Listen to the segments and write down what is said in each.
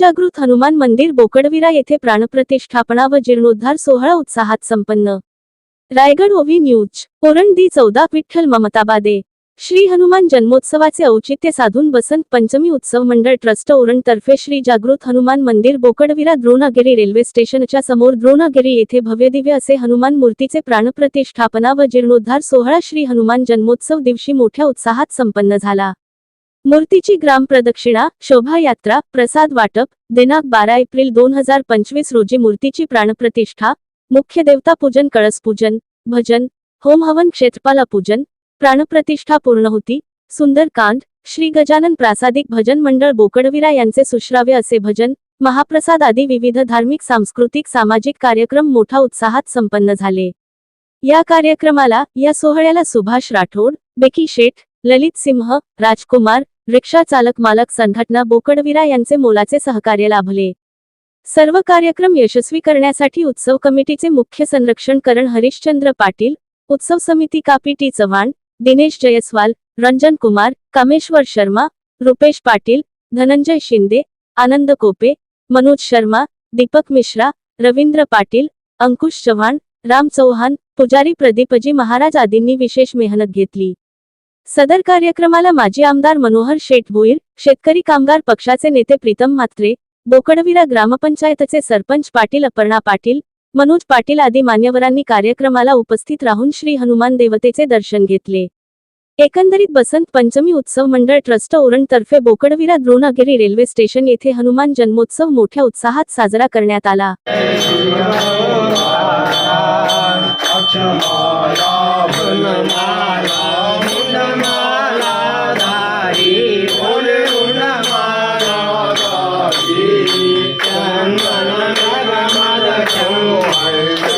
जागृत हनुमान मंदिर बोकडविरा येथे प्राणप्रतिष्ठापना व जीर्णोद्धार सोहळा उत्साहात संपन्न. रायगड ओवी न्यूज ओरण दी चौदा विठ्ठल ममताबादे. श्री हनुमान जन्मोत्सवाचे औचित्य साधून बसंत पंचमी उत्सव मंडळ ट्रस्ट ओरण तर्फे श्री जागृत हनुमान मंदिर बोकडविरा द्रोणागिरी रेल्वे स्टेशनच्या समोर द्रोणागिरी येथे भव्यदिव्य असे हनुमान मूर्तीचे प्राणप्रतिष्ठापना व जीर्णोद्धार सोहळा श्री हनुमान जन्मोत्सव दिवशी मोठ्या उत्साहात संपन्न झाला. मूर्तीची ग्रामप्रदक्षिणा शोभायात्रा प्रसाद वाटप दिनांक बारा एप्रिल दोन हजार पंचवीस रोजी मूर्तीची प्राणप्रतिष्ठा मुख्य देवता पूजन कळस पूजन भजन होम हवन क्षेत्रपाला पूजन प्राणप्रतिष्ठा पूर्ण होती सुंदरकांड श्री गजानन प्रासादिक भजन मंडळ बोकडविरा यांचे सुश्राव्य असे भजन महाप्रसाद आदी विविध धार्मिक सांस्कृतिक सामाजिक कार्यक्रम मोठा उत्साहात संपन्न झाले. या कार्यक्रमाला या सोहळ्याला सुभाष राठोड बेकी शेठ ललित सिंह राजकुमार रिक्षा चालक मालक संघटना बोकडविरा यांचे मोलाचे सहकार्य लाभले. सर्व कार्यक्रम यशस्वी करण्यासाठी उत्सव कमिटीचे मुख्य संरक्षणकरण हरिश्चंद्र पाटील उत्सव समिती कापी टी चव्हाण दिनेश जयस्वाल रंजन कुमार कामेश्वर शर्मा रुपेश पाटील धनंजय शिंदे आनंद कोपे मनोज शर्मा दीपक मिश्रा रवींद्र पाटील अंकुश चव्हाण राम चौहान पुजारी प्रदीपजी महाराज आदींनी विशेष मेहनत घेतली. सदर कार्यक्रमाला माजी आमदार मनोहर शेठ भोईर शेतकरी कामगार पक्षाचे नेते प्रीतम म्हात्रे बोकडविरा ग्रामपंचायतचे सरपंच पाटील अपर्णा पाटील मनोज पाटील आदी मान्यवरांनी कार्यक्रमाला उपस्थित राहून श्री हनुमान देवतेचे दर्शन घेतले एकंदरीत बसंत पंचमी उत्सव मंडळ ट्रस्ट ओरणतर्फे बोकडविरा द्रोणागिरी रेल्वे स्टेशन येथे हनुमान जन्मोत्सव मोठ्या उत्साहात साजरा करण्यात आला Oh,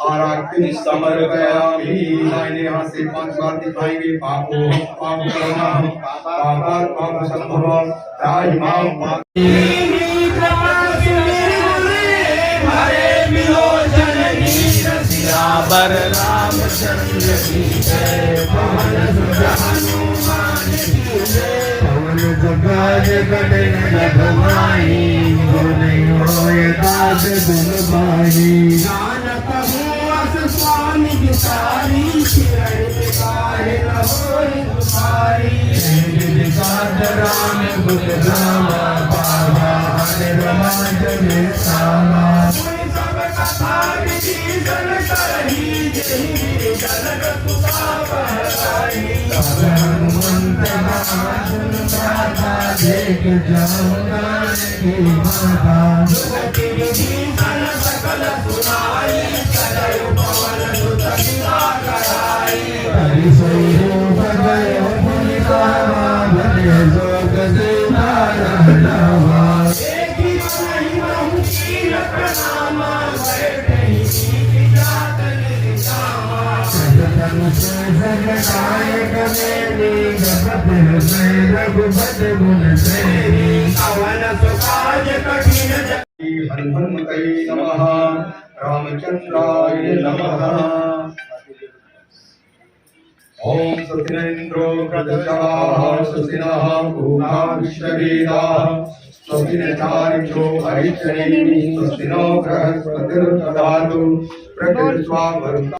वन्दनम् समर्पयामि। दाहिने हाथ से पांच बार दिखाएंगे पापो। पाप करना पापार पाप संभव। राज माम पाप पवन जगाज गडे भवानी दास गुण बाही नानक हुआस स्वामी किरण बिकारे राम गुण रामा बाबा हरे सामा सब कथा विधि जन करही जही तुका बहराई हनुमंत महाजन माता देख जाऊंगा की माता तेरी दीन सकल सुनाई सदैव पवन सुत बिना कराई हरि सोयो भगयो पुनिता भले जोग से नारायणवा हनुमन्तये नमः। रामचन्द्राय नमः ॐ सतिनेन्द्रो प्रदशाः सुसिनः पूर्णा विश्ववेदाः स्वस्तिनचारिषो हरिश्चरेणि स्वस्तिनो बृहस्पतिर्दधातु प्रकृत्स्वावरुणा